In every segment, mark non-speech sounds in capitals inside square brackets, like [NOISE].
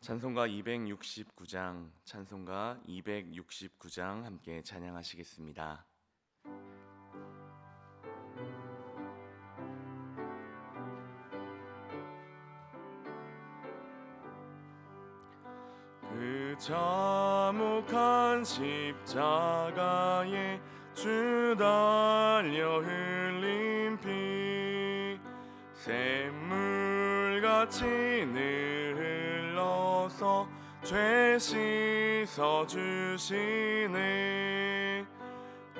찬송가 269장, 찬송가 269장 함께 찬양하시겠습니다. 그 자목한 십자가에 주 달려 흘린 피 샘물같이 늘 흘러서 죄 씻어 주시네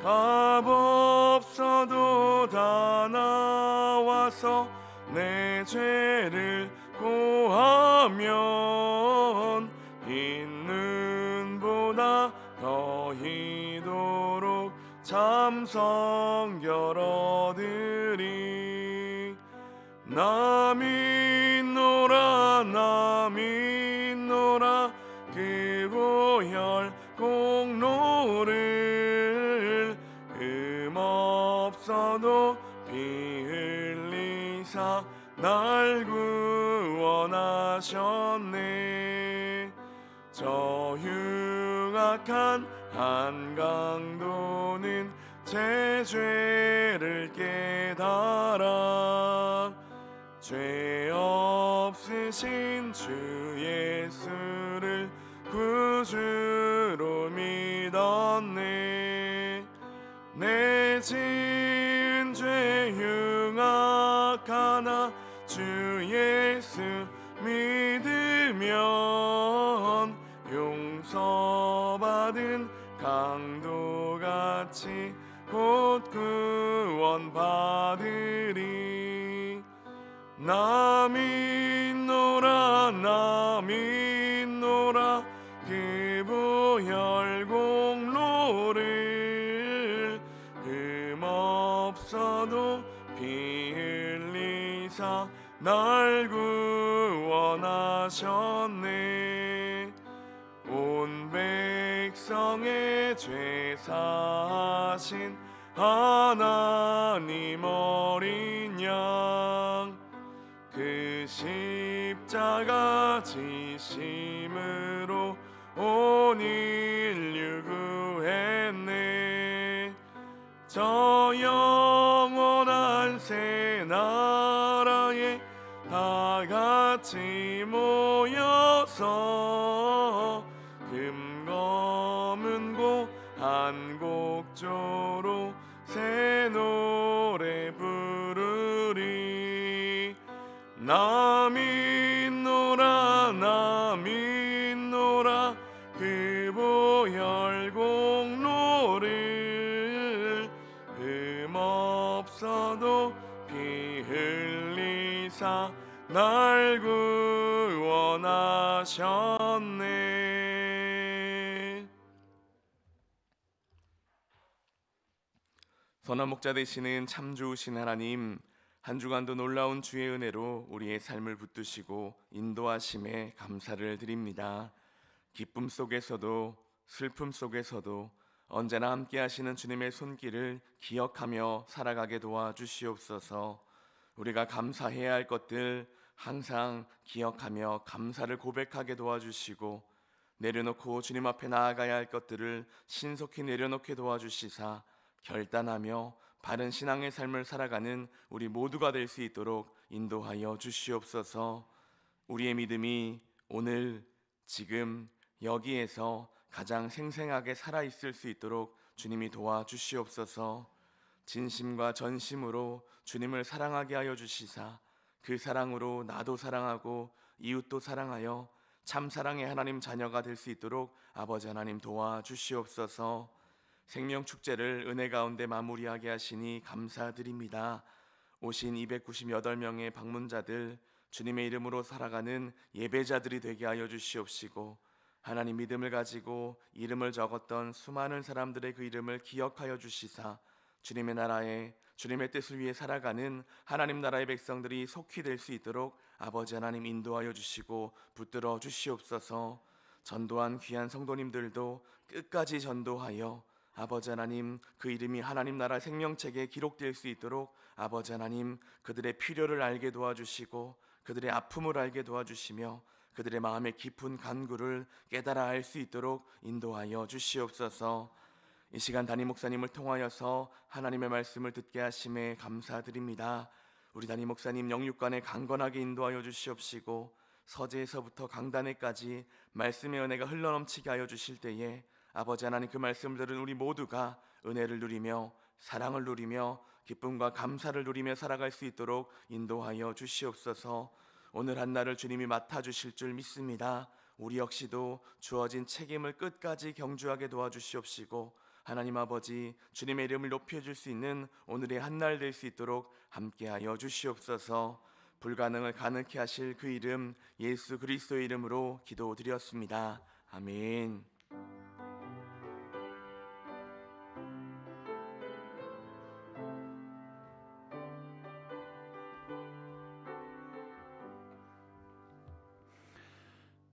값 없어도 다 나와서 내 죄를 고하면 있는보다 더 희도록 얻으리. 나 믿노라 나믿 피 흘리사 날 구원하셨네. 저 흉악한 한강도는 제 죄를 깨달아 죄 없으신 주 예수를 구주로 믿었네. 내지 하나 주 예수 믿으면 용서받은 강도같이 곧 구원 받으리. 나 믿노라 나 믿노라 그 보혈 공로를 흠없어도 피 흘리사 날 구원하셨네 온 백성의 죄 사신 하나님 어린 양그 십자가 지심으로 온 인류 구했네. 저 영원한 새 같이 모여서 금검은 고 한 곡조로 새 노래 부르리. 나 믿노라 나 믿노라 그 보혈 공로를 흠 없어도 피 흘리사 날 구원하셨네 선한 목자 되시는 참 좋으신 하나님 한 주간도 놀라운 주의 은혜로 우리의 삶을 붙드시고 인도하심에 감사를 드립니다. 기쁨 속에서도 슬픔 속에서도 언제나 함께 하시는 주님의 손길을 기억하며 살아가게 도와 주시옵소서. 우리가 감사해야 할 것들 항상 기억하며 감사를 고백하게 도와주시고 내려놓고 주님 앞에 나아가야 할 것들을 신속히 내려놓게 도와주시사 결단하며 바른 신앙의 삶을 살아가는 우리 모두가 될 수 있도록 인도하여 주시옵소서. 우리의 믿음이 오늘 지금 여기에서 가장 생생하게 살아 있을 수 있도록 주님이 도와 주시옵소서. 진심과 전심으로 주님을 사랑하게 하여 주시사 그 사랑으로 나도 사랑하고 이웃도 사랑하여 참 사랑의 하나님 자녀가 될 수 있도록 아버지 하나님 도와 주시옵소서. 생명 축제를 은혜 가운데 마무리하게 하시니 감사드립니다. 오신 298명의 방문자들 주님의 이름으로 살아가는 예배자들이 되게 하여 주시옵시고 하나님 믿음을 가지고 이름을 적었던 수많은 사람들의 그 이름을 기억하여 주시사 주님의 나라에 주님의 뜻을 위해 살아가는 하나님 나라의 백성들이 속히 될 수 있도록 아버지 하나님 인도하여 주시고 붙들어 주시옵소서. 전도한 귀한 성도님들도 끝까지 전도하여 아버지 하나님 그 이름이 하나님 나라 생명책에 기록될 수 있도록 아버지 하나님 그들의 필요를 알게 도와주시고 그들의 아픔을 알게 도와주시며 그들의 마음의 깊은 간구를 깨달아 알 수 있도록 인도하여 주시옵소서. 이 시간 담임 목사님을 통하여서 하나님의 말씀을 듣게 하심에 감사드립니다. 우리 담임 목사님 영육간에 강건하게 인도하여 주시옵시고 서재에서부터 강단에까지 말씀의 은혜가 흘러넘치게 하여 주실 때에 아버지 하나님 그 말씀을 들은 우리 모두가 은혜를 누리며 사랑을 누리며 기쁨과 감사를 누리며 살아갈 수 있도록 인도하여 주시옵소서. 오늘 한 날을 주님이 맡아 주실 줄 믿습니다. 우리 역시도 주어진 책임을 끝까지 경주하게 도와주시옵시고 하나님 아버지 주님의 이름을 높여 줄 수 있는 오늘의 한 날 될 수 있도록 함께하여 주시옵소서. 불가능을 가능케 하실 그 이름 예수 그리스도의 이름으로 기도드렸습니다. 아멘.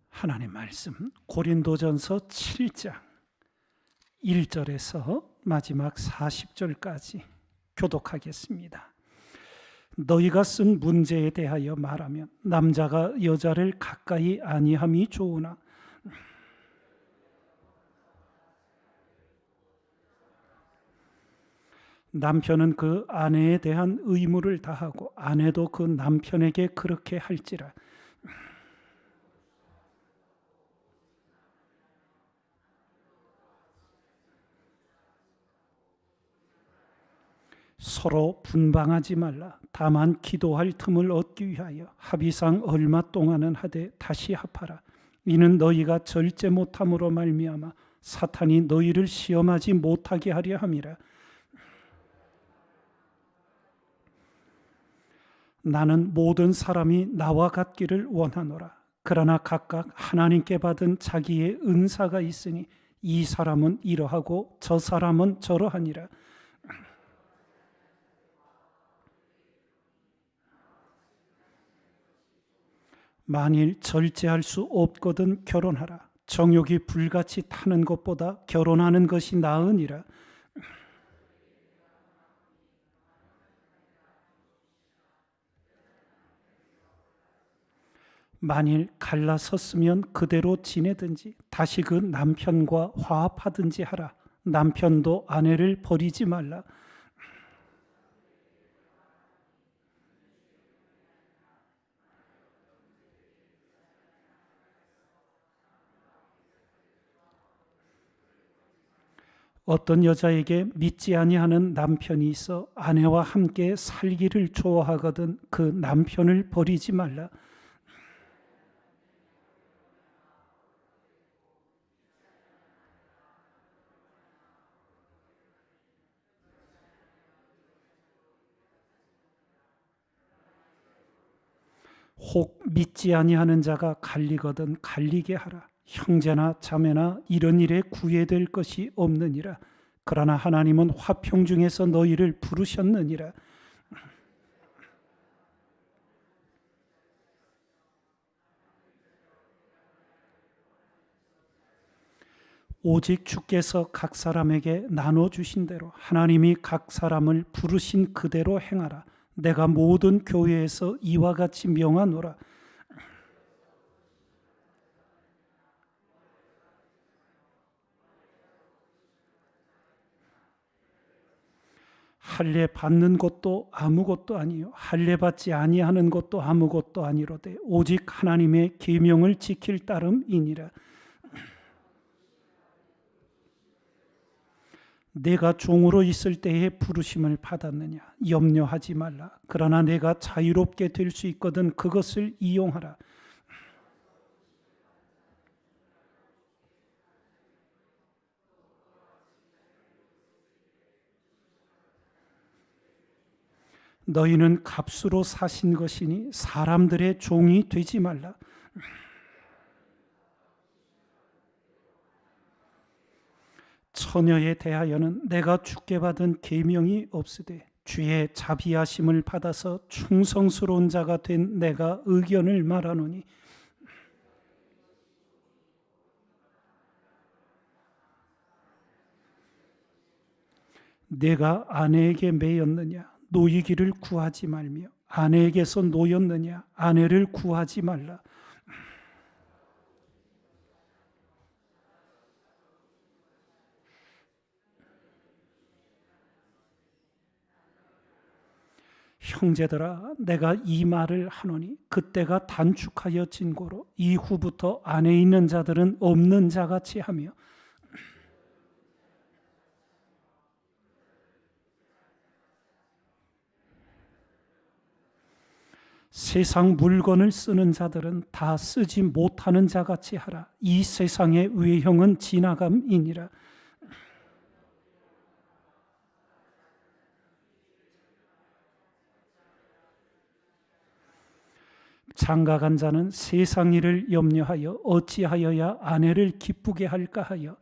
하나님 말씀 고린도전서 7장 1절에서 마지막 40절까지 교독하겠습니다. 너희가 쓴 문제에 대하여 말하면 남자가 여자를 가까이 아니함이 좋으나 남편은 그 아내에 대한 의무를 다하고 아내도 그 남편에게 그렇게 할지라 서로 분방하지 말라. 다만 기도할 틈을 얻기 위하여 합의상 얼마 동안은 하되 다시 합하라. 이는 너희가 절제 못함으로 말미암아 사탄이 너희를 시험하지 못하게 하려 함이라. 나는 모든 사람이 나와 같기를 원하노라. 그러나 각각 하나님께 받은 자기의 은사가 있으니 이 사람은 이러하고 저 사람은 저러하니라. 만일 절제할 수 없거든 결혼하라. 정욕이 불같이 타는 것보다 결혼하는 것이 나으니라. 만일 갈라섰으면 그대로 지내든지 다시 그 남편과 화합하든지 하라. 남편도 아내를 버리지 말라. 어떤 여자에게 믿지 아니하는 남편이 있어 아내와 함께 살기를 좋아하거든 그 남편을 버리지 말라. 혹 믿지 아니하는 자가 갈리거든 갈리게 하라. 형제나 자매나 이런 일에 구애될 것이 없느니라. 그러나 하나님은 화평 중에서 너희를 부르셨느니라. 오직 주께서 각 사람에게 나눠 주신 대로 하나님이 각 사람을 부르신 그대로 행하라. 내가 모든 교회에서 이와 같이 명하노라. 할례 받는 것도 아무것도 아니요. 할례 받지 아니하는 것도 아무것도 아니로되 오직 하나님의 계명을 지킬 따름이니라. [CLEARS THROAT] 내가 종으로 있을 때에 부르심을 받았느냐? 염려하지 말라. 그러나 내가 자유롭게 될 수 있거든 그것을 이용하라 너희는 값으로 사신 것이니 사람들의 종이 되지 말라. 처녀에 대하여는 내가 주께 받은 계명이 없으되 주의 자비하심을 받아서 충성스러운 자가 된 내가 의견을 말하노니 내가 아내에게 매였느냐 노이기를 구하지 말며 아내에게서 노였느냐? 아내를 구하지 말라. 형제들아 내가 이 말을 하노니 그때가 단축하여 진고로 이후부터 안에 있는 자들은 없는 자같이 하며 세상 물건을 쓰는 자들은 다 쓰지 못하는 자 같이 하라. 이 세상의 외형은 지나감이니라. 장가간 자는 세상 일을 염려하여 어찌하여야 아내를 기쁘게 할까 하여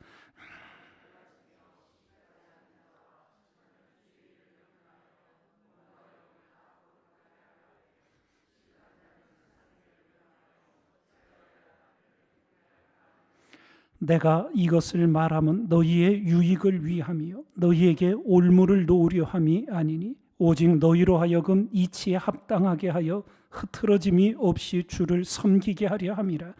내가 이것을 말하면 너희의 유익을 위함이요. 너희에게 올무를 놓으려 함이 아니니 오직 너희로 하여금 이치에 합당하게 하여 흐트러짐이 없이 주를 섬기게 하려 함이라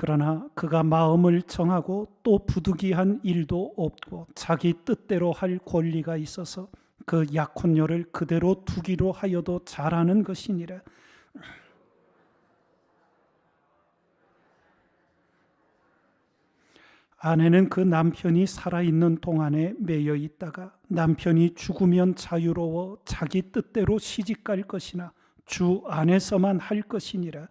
그러나 그가 마음을 정하고 또 부득이한 일도 없고 자기 뜻대로 할 권리가 있어서 그 약혼녀를 그대로 두기로 하여도 잘하는 것이니라. 아내는 그 남편이 살아있는 동안에 매여 있다가 남편이 죽으면 자유로워 자기 뜻대로 시집갈 것이나 주 안에서만 할 것이니라.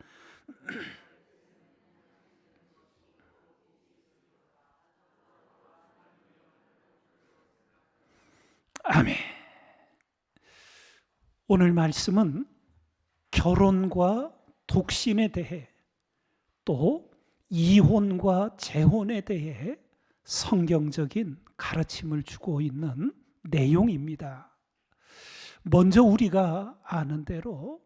아멘. 오늘 말씀은 결혼과 독신에 대해 또 이혼과 재혼에 대해 성경적인 가르침을 주고 있는 내용입니다. 먼저 우리가 아는 대로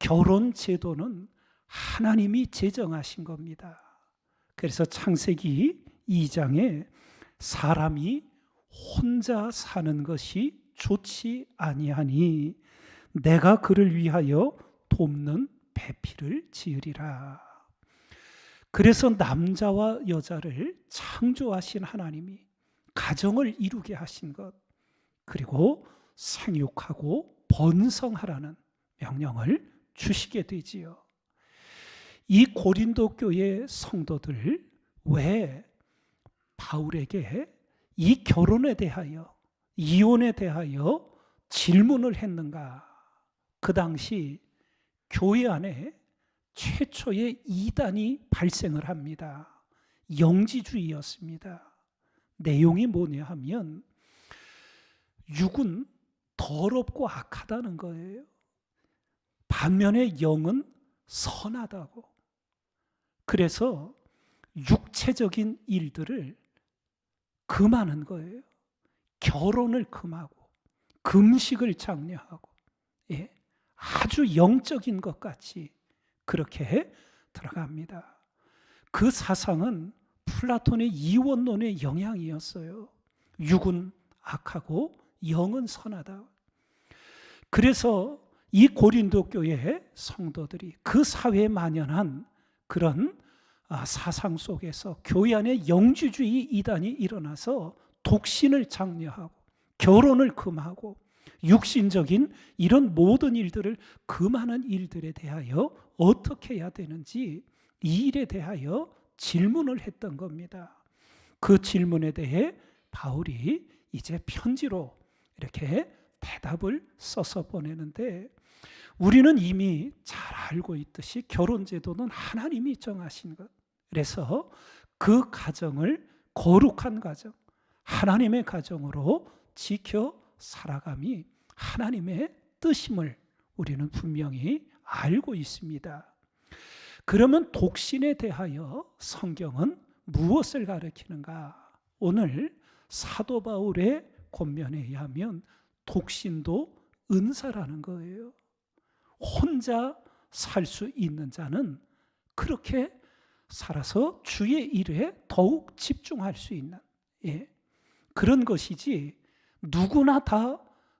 결혼 제도는 하나님이 제정하신 겁니다. 그래서 창세기 2장에 사람이 혼자 사는 것이 좋지 아니하니 내가 그를 위하여 돕는 배필을 지으리라. 그래서 남자와 여자를 창조하신 하나님이 가정을 이루게 하신 것 그리고 생육하고 번성하라는 명령을 주시게 되지요. 이 고린도 교회 성도들 왜 바울에게 이 결혼에 대하여 이혼에 대하여 질문을 했는가? 그 당시 교회 안에 최초의 이단이 발생을 합니다. 영지주의였습니다. 내용이 뭐냐 하면 육은 더럽고 악하다는 거예요. 반면에 영은 선하다고. 그래서 육체적인 일들을 금하는 거예요. 결혼을 금하고 금식을 장려하고 예, 아주 영적인 것 같이 그렇게 들어갑니다. 그 사상은 플라톤의 이원론의 영향이었어요. 육은 악하고 영은 선하다. 그래서 이 고린도 교회의 성도들이 그 사회에 만연한 그런 아, 사상 속에서 교회 안에 영주주의 이단이 일어나서 독신을 장려하고 결혼을 금하고 육신적인 이런 모든 일들을 금하는 일들에 대하여 어떻게 해야 되는지 이 일에 대하여 질문을 했던 겁니다. 그 질문에 대해 바울이 이제 편지로 이렇게 대답을 써서 보내는데 우리는 이미 잘 알고 있듯이 결혼 제도는 하나님이 정하신 것. 그래서 그 가정을 거룩한 가정, 하나님의 가정으로 지켜 살아감이 하나님의 뜻임을 우리는 분명히 알고 있습니다. 그러면 독신에 대하여 성경은 무엇을 가르치는가? 오늘 사도 바울의 권면에 의하면 독신도 은사라는 거예요. 혼자 살 수 있는 자는 그렇게 살아서 주의 일에 더욱 집중할 수 있는 예, 그런 것이지 누구나 다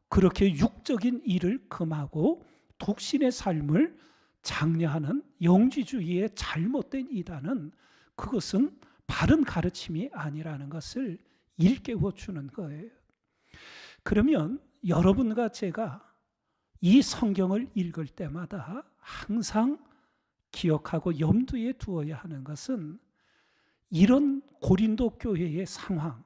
그렇게 육적인 일을 금하고 독신의 삶을 장려하는 영지주의의 잘못된 이단은 그것은 바른 가르침이 아니라는 것을 일깨워 주는 거예요. 그러면 여러분과 제가 이 성경을 읽을 때마다 항상 기억하고 염두에 두어야 하는 것은 이런 고린도 교회의 상황,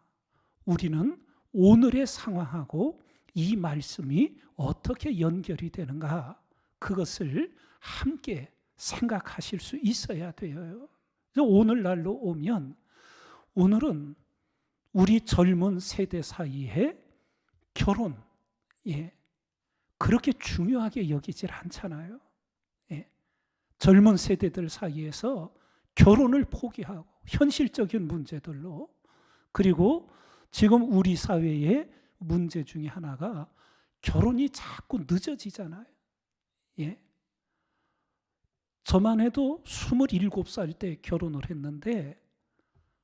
우리는 오늘의 상황하고 이 말씀이 어떻게 연결이 되는가, 그것을 함께 생각하실 수 있어야 돼요. 그래서 오늘날로 오면 오늘은 우리 젊은 세대 사이에 결혼, 예, 그렇게 중요하게 여기질 않잖아요. 예. 젊은 세대들 사이에서 결혼을 포기하고 현실적인 문제들로 그리고 지금 우리 사회의 문제 중에 하나가 결혼이 자꾸 늦어지잖아요. 예. 저만 해도 27살 때 결혼을 했는데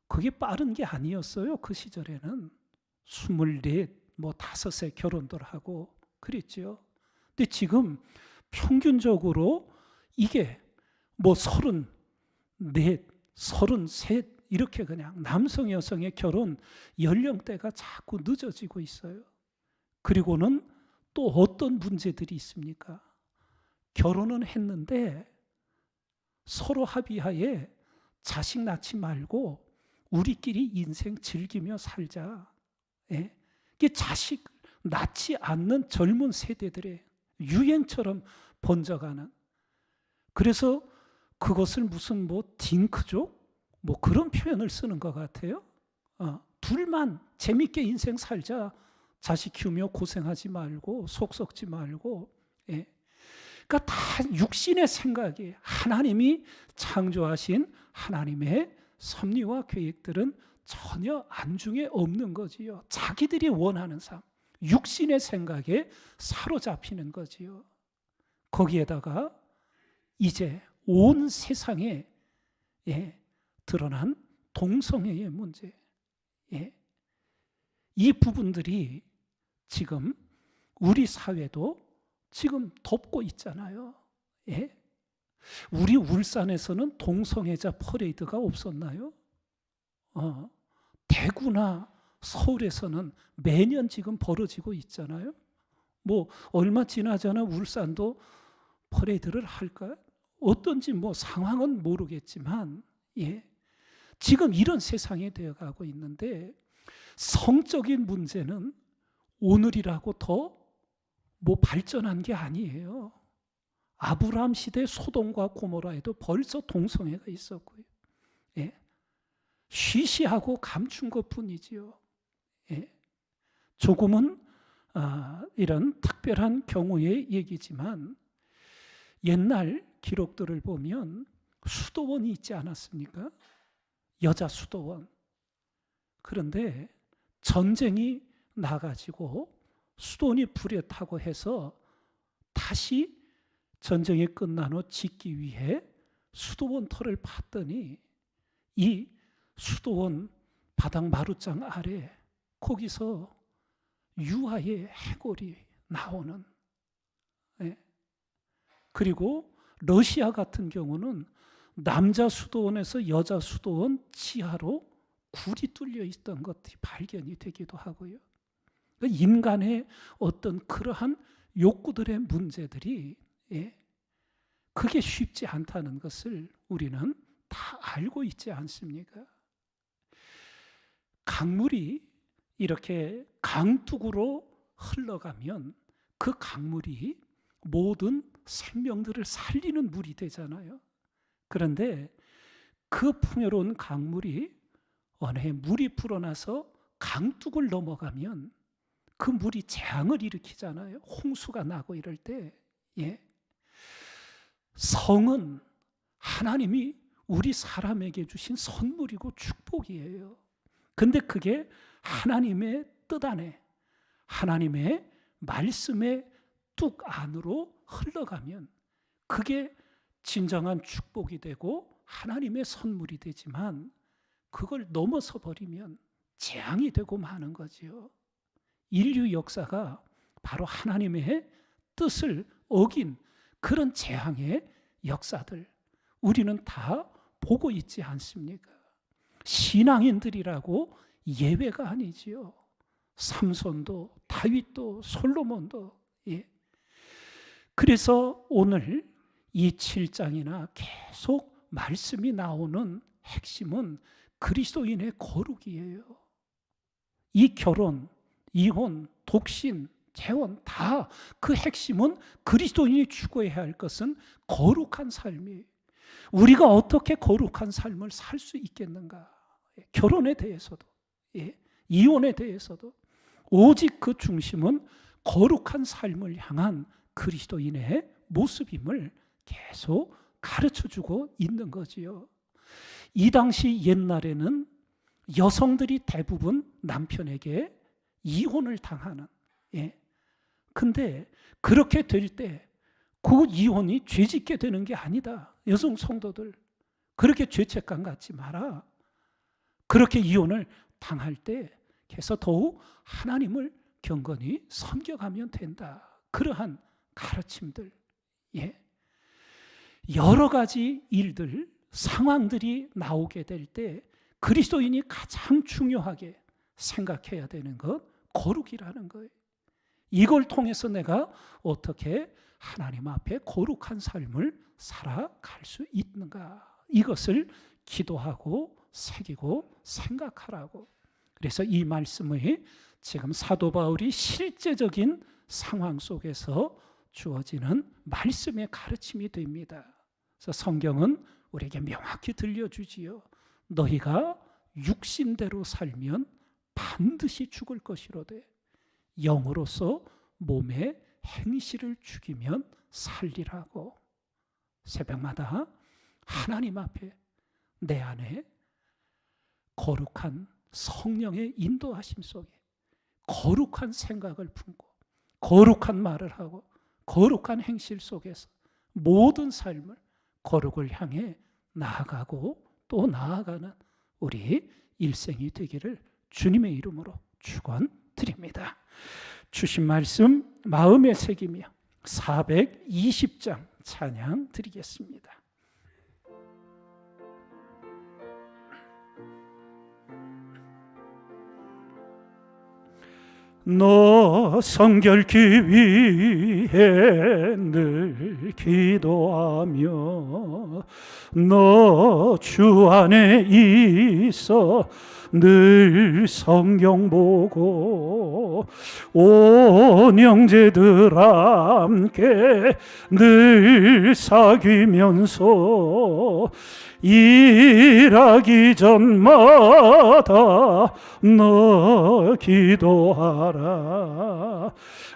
그게 빠른 게 아니었어요. 그 시절에는 24, 뭐 다섯에 결혼들 하고 그랬죠. 근데 지금 평균적으로 이게 뭐 서른 넷, 서른 셋 이렇게 그냥 남성 여성의 결혼 연령대가 자꾸 늦어지고 있어요. 그리고는 또 어떤 문제들이 있습니까? 결혼은 했는데 서로 합의하에 자식 낳지 말고 우리끼리 인생 즐기며 살자. 예? 이게 자식 낳지 않는 젊은 세대들의 유행처럼 번져가는 그래서 그것을 무슨 뭐 딩크족 뭐 그런 표현을 쓰는 것 같아요. 어, 둘만 재밌게 인생 살자. 자식 키우며 고생하지 말고 속 썩지 말고. 예. 그러니까 다 육신의 생각이 하나님이 창조하신 하나님의 섭리와 계획들은 전혀 안중에 없는 거지요. 자기들이 원하는 삶, 육신의 생각에 사로잡히는 거지요. 거기에다가 이제 온 세상에 예, 드러난 동성애의 문제, 예, 이 부분들이 지금 우리 사회도 지금 덮고 있잖아요. 예? 우리 울산에서는 동성애자 퍼레이드가 없었나요? 어, 대구나 서울에서는 매년 지금 벌어지고 있잖아요. 뭐 얼마 지나잖아 울산도 퍼레이드를 할까? 어떤지 뭐 상황은 모르겠지만 예. 지금 이런 세상이 되어 가고 있는데 성적인 문제는 오늘이라고 더 뭐 발전한 게 아니에요. 아브라함 시대 소돔과 고모라에도 벌써 동성애가 있었고요. 예. 쉬쉬하고 감춘 것뿐이지요. 예. 조금은 아, 이런 특별한 경우의 얘기지만 옛날 기록들을 보면 수도원이 있지 않았습니까? 여자 수도원. 그런데 전쟁이 나가지고 수도원이 불에 타고 해서 다시 전쟁이 끝난 후 짓기 위해 수도원 터를 팠더니 이 수도원 바닥 마루장 아래 거기서 유아의 해골이 나오는 예. 그리고 러시아 같은 경우는 남자 수도원에서 여자 수도원 지하로 굴이 뚫려 있던 것이 발견이 되기도 하고요. 그러니까 인간의 어떤 그러한 욕구들의 문제들이 예, 그게 쉽지 않다는 것을 우리는 다 알고 있지 않습니까? 강물이 이렇게 강둑으로 흘러가면 그 강물이 모든 생명들을 살리는 물이 되잖아요. 그런데 그 풍요로운 강물이 어느 해 물이 불어나서 강둑을 넘어가면 그 물이 재앙을 일으키잖아요. 홍수가 나고 이럴 때, 예. 성은 하나님이 우리 사람에게 주신 선물이고 축복이에요. 근데 그게 하나님의 뜻 안에, 하나님의 말씀의 뚝 안으로 흘러가면 그게 진정한 축복이 되고 하나님의 선물이 되지만 그걸 넘어서 버리면 재앙이 되고 마는 거지요. 인류 역사가 바로 하나님의 뜻을 어긴 그런 재앙의 역사들 우리는 다 보고 있지 않습니까? 신앙인들이라고 예외가 아니지요. 삼손도 다윗도 솔로몬도 예. 그래서 오늘 이 7장이나 계속 말씀이 나오는 핵심은 그리스도인의 거룩이에요. 이 결혼, 이혼, 독신, 재혼 다 그 핵심은 그리스도인이 추구해야 할 것은 거룩한 삶이 우리가 어떻게 거룩한 삶을 살 수 있겠는가? 결혼에 대해서도 예, 이혼에 대해서도 오직 그 중심은 거룩한 삶을 향한 그리스도인의 모습임을 계속 가르쳐 주고 있는 거지요. 이 당시 옛날에는 여성들이 대부분 남편에게 이혼을 당하는 예. 근데 그렇게 될 때 그 이혼이 죄 짓게 되는 게 아니다. 여성 성도들 그렇게 죄책감 갖지 마라. 그렇게 이혼을 당할 때 해서 더욱 하나님을 경건히 섬겨가면 된다. 그러한 가르침들. 예. 여러 가지 일들, 상황들이 나오게 될 때 그리스도인이 가장 중요하게 생각해야 되는 것 거룩이라는 거예요. 이걸 통해서 내가 어떻게 하나님 앞에 거룩한 삶을 살아갈 수 있는가? 이것을 기도하고 새기고 생각하라고. 그래서 이 말씀의 지금 사도 바울이 실제적인 상황 속에서 주어지는 말씀의 가르침이 됩니다. 그래서 성경은 우리에게 명확히 들려주지요. 너희가 육신대로 살면 반드시 죽을 것이로되 영으로서 몸의 행실을 죽이면 살리라고 새벽마다 하나님 앞에 내 안에 거룩한 성령의 인도하심 속에 거룩한 생각을 품고 거룩한 말을 하고 거룩한 행실 속에서 모든 삶을 거룩을 향해 나아가고 또 나아가는 우리 일생이 되기를 주님의 이름으로 축원드립니다. 주신 말씀 마음에 새기며 420장 찬양 드리겠습니다. 너 성결케 위해 늘 기도하며 너 주 안에 있어 늘 성경 보고 온 형제들 함께 늘 사귀면서 일하기 전마다 너 기도하라.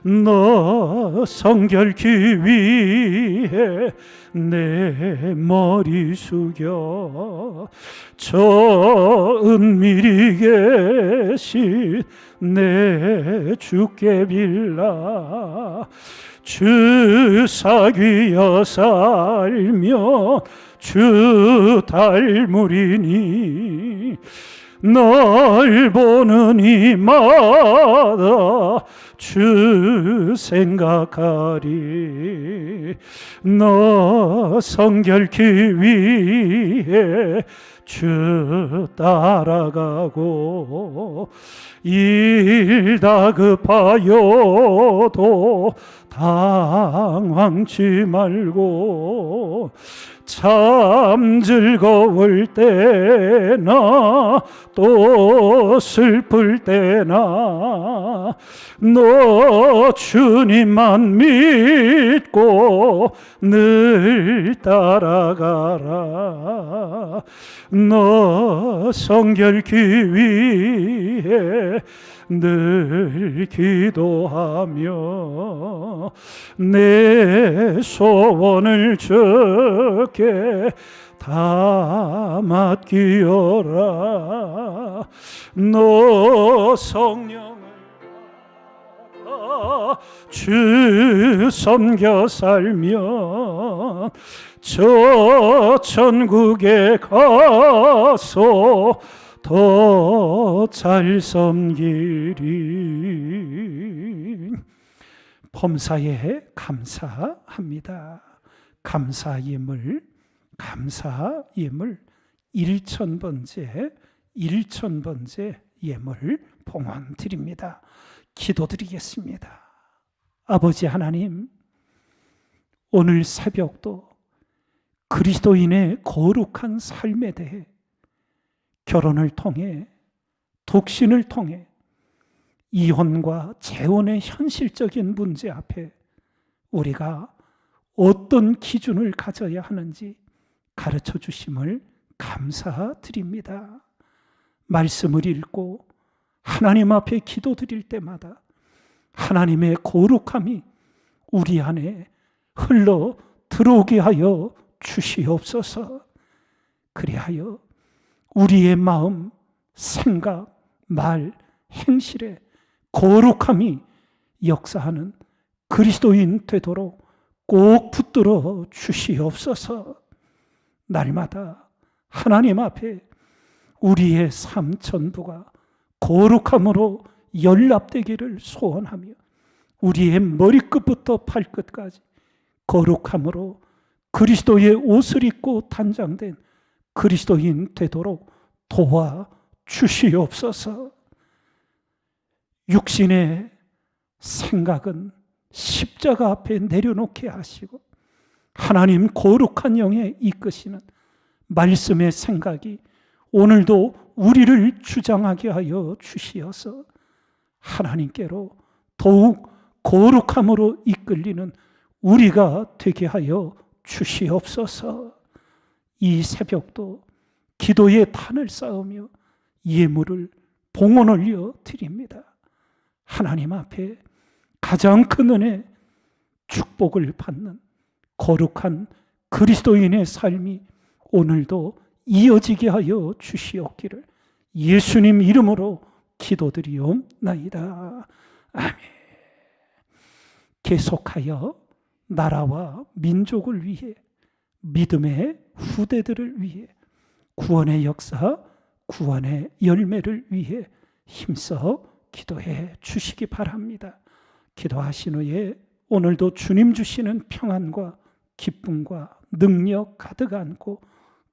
너 성결케 위해 내 머리 숙여. 저 은밀히 계신 내 주께 빌라. 주 사귀어 살며 주 닮으리니 널 보는 이마다 주 생각하리. 너 성결케 위해 주 따라가고 일 다 급하여도 당황치 말고 참 즐거울 때나 또 슬플 때나 너 주님만 믿 고 늘 따라가라. 너 성결케 위해 늘 기도하며 내 소원을 주께 다 맡기어라. 너 성령을 주 섬겨 살면 저 천국에 가서 더 잘 섬기리 범사에 감사합니다. 감사 예물, 감사 예물, 일천 번째, 일천 번째 예물 봉헌 드립니다. 기도드리겠습니다. 아버지 하나님, 오늘 새벽도 그리스도인의 거룩한 삶에 대해 결혼을 통해 독신을 통해 이혼과 재혼의 현실적인 문제 앞에 우리가 어떤 기준을 가져야 하는지 가르쳐 주심을 감사드립니다. 말씀을 읽고 하나님 앞에 기도 드릴 때마다 하나님의 거룩함이 우리 안에 흘러 들어오게 하여 주시옵소서. 그리하여 우리의 마음, 생각, 말, 행실에 거룩함이 역사하는 그리스도인 되도록 꼭 붙들어 주시옵소서. 날마다 하나님 앞에 우리의 삶 전부가 거룩함으로 연락되기를 소원하며 우리의 머리끝부터 발끝까지 거룩함으로 그리스도의 옷을 입고 단장된 그리스도인 되도록 도와 주시옵소서. 육신의 생각은 십자가 앞에 내려놓게 하시고 하나님 거룩한 영에 이끄시는 말씀의 생각이 오늘도 우리를 주장하게 하여 주시어서 하나님께로 더욱 거룩함으로 이끌리는 우리가 되게 하여 주시옵소서. 이 새벽도 기도의 탄을 쌓으며 예물을 봉헌 올려 드립니다. 하나님 앞에 가장 큰 은혜, 축복을 받는 거룩한 그리스도인의 삶이 오늘도 이어지게 하여 주시옵기를 예수님 이름으로 기도드리옵나이다. 아멘. 계속하여 나라와 민족을 위해 믿음의 후대들을 위해 구원의 역사, 구원의 열매를 위해 힘써 기도해 주시기 바랍니다. 기도하신 후에 오늘도 주님 주시는 평안과 기쁨과 능력 가득 안고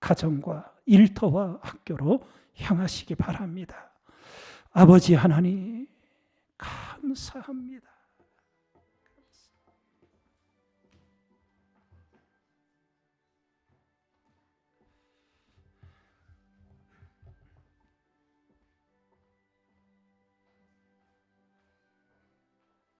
가정과 일터와 학교로 향하시기 바랍니다. 아버지 하나님 감사합니다.